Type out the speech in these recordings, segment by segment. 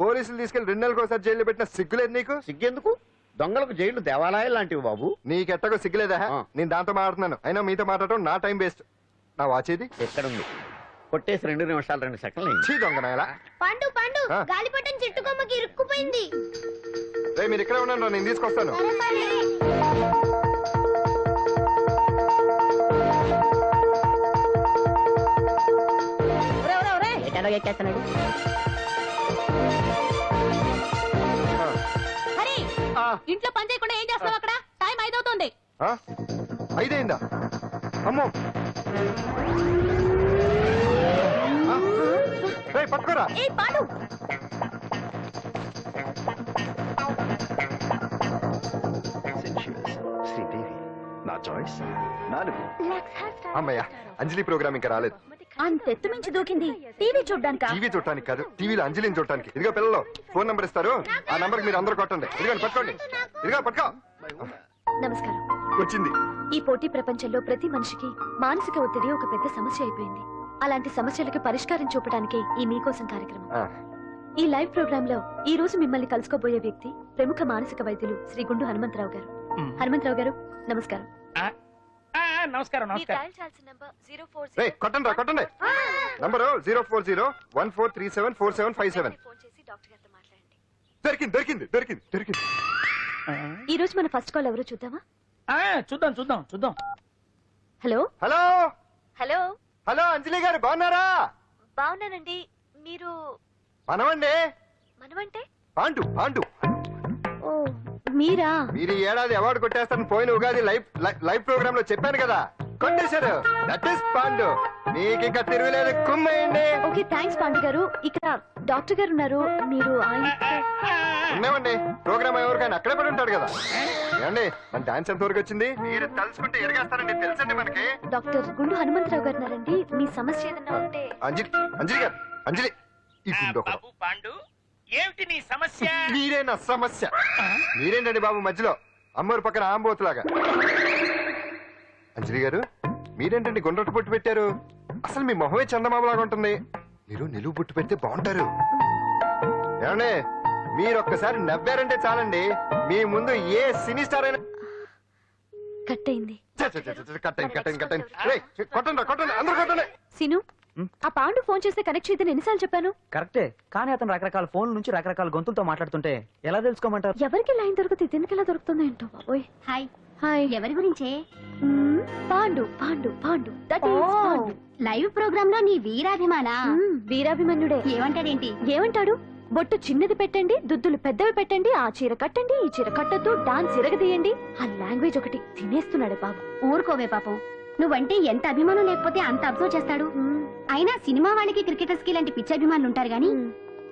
పోలీసులు తీసుకెళ్ళి రెండు నెలలకు ఒకసారి జైల్లో పెట్టిన సిగ్గులేదు నీకు? సిగ్గెందుకు? దొంగలకు జైలు దేవాలయాలు లాంటివి బాబు. నీకెట్టగో సిగ్గులేదా? ఆ. నేను దాంతో మాట్లాడుతున్నాను. అయినా మీతో మాట్లాడటం నా టైం వేస్ట్. నా వాచేది ఎక్కడుంది? కొట్టేసి రెండు నిమిషాలు రెండు సెకండ్లు అయింది. చీ దొంగ నాయలా. పండు పండు. ఆ. గాలిపటం చెట్టు కొమ్మకి ఇరుక్కుపోయింది. రే మీరు ఇక్కడే రా, నేను తీసుకొస్తాను. ఎక్కేస్తున్నాడు? ఆ? ఐదైందా? అమ్మో! పట్టుకోరా. శ్రీదేవి నా చాయిస్ నాలుగు. అమ్మయ్య అంజలి ప్రోగ్రామ్ ఇంకా రాలేదు. అంతెత్తు మించి దూకింది. టీవీ చూడ్డానికా? టీవీ చూడటానికి కాదు టీవీలో అంజలిని చూడటానికి ఇదిగో పిల్లలు ఫోన్ నంబర్ ఇస్తారు. ఆ నంబర్ మీరు అందరూ కొట్టండి. ఇదిగోండి పట్టుకోండి. ఇదిగో పట్టుకో. నమస్కారం. వచ్చింది. ఈ పోటీ ప్రపంచంలో ప్రతి మనిషికి మానసిక ఒత్తిడి ఒక పెద్ద సమస్య అయిపోయింది. అలాంటి సమస్యలకు పరిష్కారం చూపడానికే ఈ మీకోసం కార్యక్రమం. ఈ లైవ్ ప్రోగ్రామ్లో ఈ రోజు మిమ్మల్ని కలుసుకోబోయే వ్యక్తి ప్రముఖ మానసిక వైద్యులు శ్రీ గుండు హనుమంతరావు గారు. హనుమంతరావు గారు నమస్కారం. నమస్కారం మీరు నమస్కారం. డయల్ చేయాల్సిన నంబర్ 040 రేయ్ కొట్టండి. రా కొట్టండి number zero four zero one four three seven four seven five seven phone చేసి డాక్టర్ గారితో మాట్లాడండి. దొరికింది దొరికింది దొరికింది. దొరికింది ఈ రోజు మన ఫస్ట్ కాల్ ఎవరో చూద్దామా? చూద్దాం చూద్దాం చూద్దాం. Hello? Hello? Hello? Hello Anjali గారు బాగున్నారా? బాగున్నానండి. మీరు? మనమండి? మనమంటే? పాండు పాండు. ఓ మీరా? మీరు ఈ ఏడాది అవార్డు కొట్టేస్తారని పోయిన ఉగాది లైవ్ లైవ్ ప్రోగ్రామ్లో చెప్పాను కదా. దట్ ఇస్ పాండు మీకు ఇంకా తిరుగులేదు. కుమ్మేయండి. ఓకే థ్యాంక్స్ పాండు గారు. ఇక్కడ డాక్టర్ గారు ఉన్నారు. మీరు ఆయన ఉన్నామండి. ప్రోగ్రామ్ ఎవరికైనా అక్కడే పడి ఉంటాడు కదా. ఏమండి మన డాన్స్ ఎంత వరకు వచ్చింది? మీరు తలుచుకుంటే ఎరగేస్తారండి. తెలుసండి మనకి. డాక్టర్ గుండు హనుమంతరావు గారు ఉన్నారండి. మీ సమస్య ఏదన్నా ఉంటే అంజలి అంజలి గారు అంజలి. ఈ గుండు పాండు ఏమిటి నీ సమస్య? మీరే నా సమస్య. మీరేంటండి బాబు మధ్యలో? అమ్మోరు పక్కన ఆంబోతులాగా. అంజలి గారు మీరేంటండి గుండ్రటి బొట్టు పెట్టారు? అసలు మీ మొహమే చందమామలాగా ఉంటుంది. మీరు నిలువు బొట్టు పెడితే బాగుంటారు. ఏమండి మీరు ఒక్కసారి నవ్వారంటే చాలండి. మీ ముందు ఏ సినీ స్టార్ అయినా కట్ అయింది. కట్టండి కట్టండి కట్టండి కొట్టండి రా, కొట్టండి అందరూ కొట్టండి. సిను ఆ పాండు ఫోన్ చేస్తే కనెక్ట్ చేయదని ఎన్నిసార్లు చెప్పాను? కరెక్టే కానీ అతను రకరకాల ఫోన్ల నుంచి రకరకాల గొంతులతో మాట్లాడుతుంటే ఎలా తెలుసుకోమంటారు? ఎవరికి లైన్ దొరుకుతుంది దీనికి ఎలా దొరుకుతుందో ఏంటో బాబోయ్. హాయ్. హాయ్. ఎవరి గురించే? Pandu Pandu Pandu. That is Pandu. Live ప్రోగ్రామ్లో నీ వీరాభిమానా? వీరాభిమన్యుడే. ఏమంటాడేంటి? ఏమంటాడు? బొట్టు చిన్నది పెట్టండి దుద్దులు పెద్దవి పెట్టండి ఆ చీర కట్టండి ఈ చీర కట్టద్దు డాన్స్ ఇరగదీయండి ఆ లాంగ్వేజ్ ఒకటి తినేస్తున్నాడు బాబు. ఊరుకోవే పాపం. నువ్వంటే ఎంత అభిమానం లేకపోతే అంత అబ్జర్వ్ చేస్తాడు? అయినా సినిమా వాళ్ళకి క్రికెటర్స్కి ఇలాంటి పిచ్చి అభిమానులు ఉంటారు గానీ.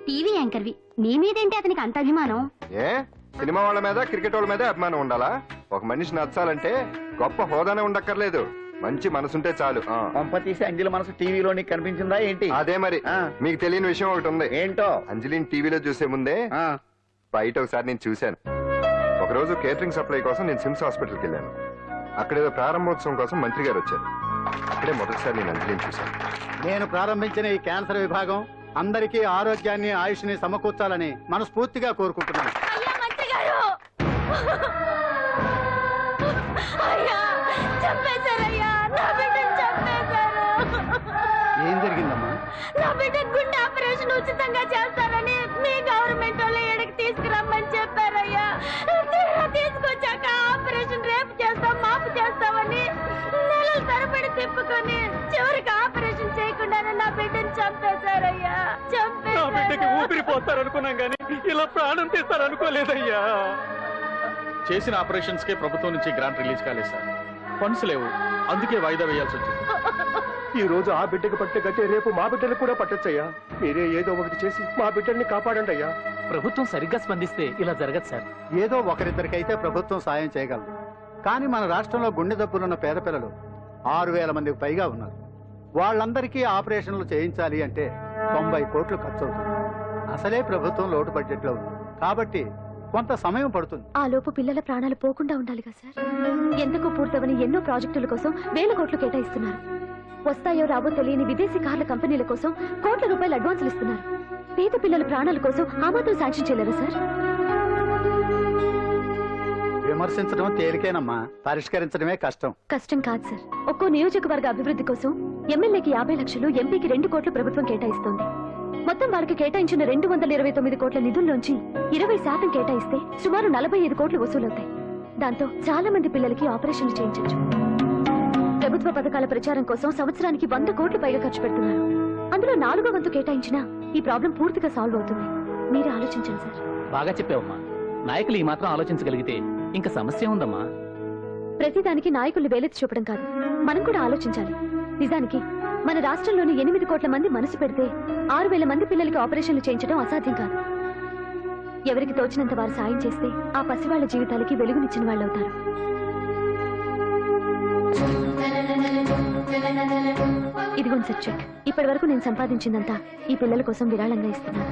టీవీ యాంకర్వి. నీ మీదేంటి అతనికి అంత అభిమానం? ఏ? సినిమా వాళ్ళ మీద క్రికెట్ వాళ్ళ మీద అభిమానం ఉండాలా? ఒక మనిషి నచ్చాలంటే గొప్ప హోదానే ఉండక్కర్లేదు. మంచి మనసుంటే చాలు. ఆ. పంప తీసి అంజలి మనసు టీవీలో కనిపించిందా ఏంటి? అదే మరి. ఆ. మీకు తెలియని విషయం ఒకటి ఉంది. ఏంటో? అంజలిని టీవీలో చూసే ముందే ఆ, బయట ఒకసారి నేను చూశాను. ఒకరోజు కేటరింగ్ సప్లై కోసం నేను సిమ్స్ హాస్పిటల్కి వెళ్ళాను. అక్కడేదో ప్రారంభోత్సవం కోసం మంత్రి గారు వచ్చారు. అక్కడే మొదటిసారి నేను అంజలిని చూశాను. నేను ప్రారంభించిన ఈ క్యాన్సర్ విభాగం అందరికీ ఆరోగ్యాన్ని ఆయుష్ని సమకూర్చాలని మనస్ఫూర్తిగా కోరుకుంటున్నాను. అయ్యా మంత్రి గారు! ఉచితంగా చేస్తారని మీ గవర్నమెంట్ వాళ్ళు ఇక్కడికి తీసుకురమ్మని చెప్పారయ్యా. తీసుకొచ్చాక ఆపరేషన్ రేపు చేస్తాం మాపు చేస్తామని నెలల తరబడి తిప్పుకొని చివరికి ఆపరేషన్ చేయకుండానే నా బిడ్డను చంపేశారయ్యా. చంపేశారు. ఊపిరిపోతారనుకున్నాం కానీ ఇలా ప్రాణం తీస్తారనుకోలేదయ్యా. చేసిన ఆపరేషన్స్ కే ప్రభుత్వం నుంచి గ్రాంట్ రిలీజ్ కాలేదు సార్. ఫండ్స్ లేవు. అందుకే వాయిదా వేయాల్సి వచ్చింది. ఈ రోజు ఆ బిడ్డకు పట్టే గట్టే రేపు మా బిడ్డలకు కూడా పట్టొచ్చయ్యా. మీరే ఏదో ఒకటి చేసి మా బిడ్డల్ని కాపాడండి అయ్యా. ప్రభుత్వం సరిగ్గా స్పందిస్తే ఇలా జరగదు సార్. ఏదో ఒకరిద్దరికైతే ప్రభుత్వం సాయం చేయగలదు. కానీ మన రాష్ట్రంలో గుండె దప్పులున్న పేద పిల్లలు ఆరు వేల మందికి పైగా ఉన్నారు. వాళ్ళందరికీ ఆపరేషన్లు చేయించాలి అంటే తొంభై కోట్లు ఖర్చు అవుతుంది అసలే ప్రభుత్వం లోటు బడ్జెట్లో ఉంది. కాబట్టి కొంత సమయం పడుతుంది. ఆ లోపు పిల్లల ప్రాణాలు పోకుండా ఉండాలిగా సార్. ఎందుకు పూర్తవని ఎన్నో ప్రాజెక్టుల కోసం వేల కోట్లు కేటాయిస్తున్నారు. వస్తాయో రావో తెలియని విదేశీ కార్ల కంపెనీల కోసం కోట్ల రూపాయలు అడ్వాన్సులు ఇస్తున్నారు. పేద పిల్లల ప్రాణాల కోసం ఆ మాత్రం శాంక్షన్ చేయలేరా సార్? విమర్శించడం తేలికేనమ్మా. పరిష్కరించడమే కష్టం. కష్టం కాదు సార్. ఒక్కో నియోజకవర్గ అభివృద్ధి కోసం ఎమ్మెల్యేకి యాభై లక్షలు ఎంపీకి రెండు కోట్లు ప్రభుత్వం కేటాయిస్తోంది. మొత్తం వాళ్ళకి కేటాయించిన రెండు వందల ఇరవై తొమ్మిది కోట్ల నిధుల్లోంచి ఇరవై శాతం కేటాయిస్తే సుమారు నలభై ఐదు కోట్లు వసూలవుతాయి. దాంతో చాలా మంది పిల్లలకి ఆపరేషన్లు చేయించవచ్చు ప్రభుత్వ పథకాల ప్రచారం కోసం సంవత్సరానికి వంద కోట్లు పైగా ఖర్చు పెడుతున్నారు. అందులో నాలుగో వంతు కేటాయించినా ఈ ప్రాబ్లం పూర్తిగా సాల్వ్ అవుతుంది. మీరు ఆలోచించండి సార్. బాగా చెప్పావమ్మా. నాయకులు ఈ మాత్రం ఆలోచించగలిగితే ఇంకా సమస్య ఉందమ్మా. ప్రతిదానికి నాయకులు వేలెత్తి చూపడం కాదు. మనం కూడా ఆలోచించాలి. నిజానికి మన రాష్ట్రంలోని ఎనిమిది కోట్ల మంది మనసు పెడితే ఆరు వేల మంది పిల్లలకి ఆపరేషన్లు చేయించడం అసాధ్యం కాదు. ఎవరికి తోచినంత వారు సాయం చేస్తే ఆ పసివాళ్ళ జీవితాలకి వెలుగునిచ్చిన వాళ్ళు ఇదిగోండి సార్ చెక్. ఇప్పటి వరకు నేను సంపాదించిందంతా ఈ పిల్లల కోసం విరాళంగా ఇస్తున్నాను.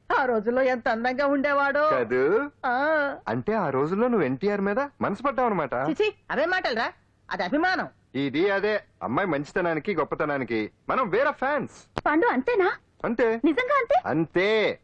ఆ రోజుల్లో ఎంత అందంగా ఉండేవాడో. కదూ? ఆ. అంటే ఆ రోజుల్లో నువ్వు ఎన్టీఆర్ మీద మనసు పడ్డావు అనమాట చిచి అవే మాటలరా. అది అభిమానం. ఇది అదే. అమ్మాయి మంచితనానికి గొప్పతనానికి మనం వేరే ఫ్యాన్స్. పండు అంతేనా? అంతే. నిజంగా అంతే? అంతే.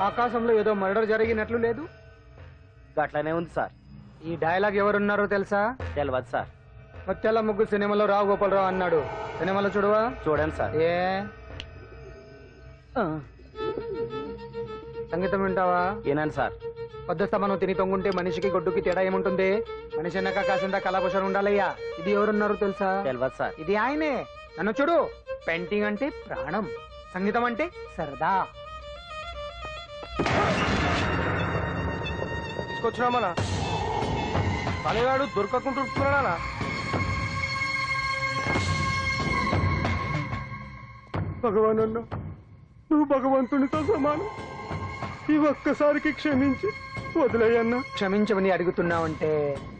ఆకాశంలో ఏదో మర్డర్ జరిగినట్లు లేదు? గట్లనే ఉంది సార్. ఈ డైలాగ్ ఎవరున్నారో తెలుసా? తెలియదు సార్. ముత్యాల ముగ్గు సినిమాలో రావు గోపాలరావు అన్నాడు. సినిమాలో చూడవా? చూడండి సార్. ఏ. సంగీతం వింటావా? ఏనండి సార్. పొద్దుస్తా మనం తిని తొంగుంటే మనిషికి గొడ్డుకి తేడా ఏముంటుంది? మనిషి అన్నాక కాసింత కళాభూషణ ఉండాలయ్యా? ఇది ఎవరున్నారు తెలుసా? తెలియదు సార్. ఇది ఆయనే. నన్ను చూడు. పెయింటింగ్ అంటే ప్రాణం. సంగీతం అంటే సరదా. తీసుకొచ్చినామనా తలగాడు దొరకకుంటున్నాడా భగవాన్ అన్న నువ్వు భగవంతునితో సమానం. ఈ ఒక్కసారికి క్షమించి వదిలేయన్నా క్షమించమని అడుగుతున్నావంటే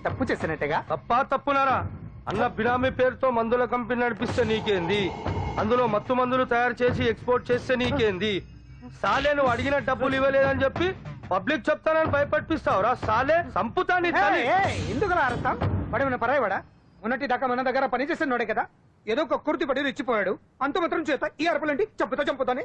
తప్పు చేసినట్టుగా? తప్పా తప్పునారా? అన్న బినామీ పేరుతో మందుల కంపెనీ నడిపిస్తే నీకేంది? అందులో మత్తు మందులు తయారు చేసి ఎక్స్పోర్ట్ చేస్తే నీకేంది? సాలే నువ్వు అడిగిన డబ్బులు ఇవ్వలేదని చెప్పి పబ్లిక్ చెప్తానని భయపడిపిస్తావురా సాలే. సంపుతా నీ తల్లి. ఎందుకు అర్థం వాడేమైనా పరాయవాడా ఉన్నట్టి దాకా మన దగ్గర పని చేస్తున్నాడే కదా. ఏదో ఒక కుర్తి పడి రెచ్చిపోయాడు అంత మాత్రం చేత ఈ అరపలేంటి చంపుతా చంపుతానే.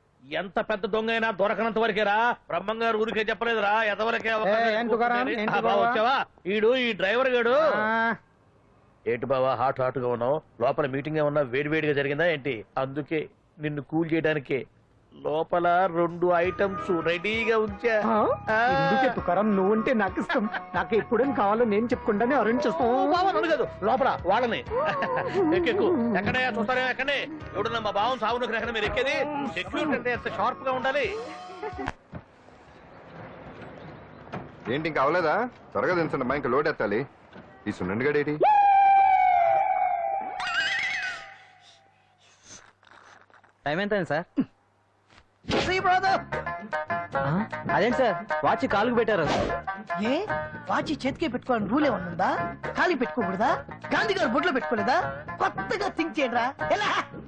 ఎంత పెద్ద దొంగ అయినా దొరకనంత వరకేరా బ్రహ్మంగారు ఊరికే చెప్పలేదురా. ఎంతవరకే? వచ్చావా? ఈడు ఈ డ్రైవర్ గాడు. ఏంటి బావా హాట్ హాట్గా ఉన్నావు? లోపల మీటింగ్ ఏమన్నా వేడివేడిగా జరిగిందా ఏంటి? అందుకే నిన్ను కూల్ చేయడానికి. లోపల రెండు ఐటమ్స్ రెడీగా ఉంచా. తుకారం? నువ్వుంటే నాకు ఇష్టం నాకు ఎప్పుడేం కావాలో నేను చెప్పుకుంటానే అరేంజ్ చేస్తాను కాదు. లోపల వాళ్ళని. ఎక్కెక్కు ఎక్కడే చూస్తారే? ఎక్కడే. ఎవడన్నా మా బావం సాగునకు ఎక్కడ మీరు ఎక్కేది? సెక్యూరిటీ అంటే ఎంత షార్ప్గా ఉండాలి? ఏంటి ఇంకా అవలేదా? త్వరగా దించండి అమ్మా ఇంకా లోడ్ ఎత్తాలి. ఈ సున్నండి గడేటి టైం ఎంత సార్? బ్రదర్ అదేంటి సార్? వాచ్ కాలుకు పెట్టారు. ఏ? వాచి చేతికే పెట్టుకోవాలని రూల్ ఏమన్నా ఖాళీ పెట్టుకోకూడదా? గాంధీ గారు బొట్లో పెట్టుకోలేదా? కొత్తగా థింక్ చేయరా ఎలా?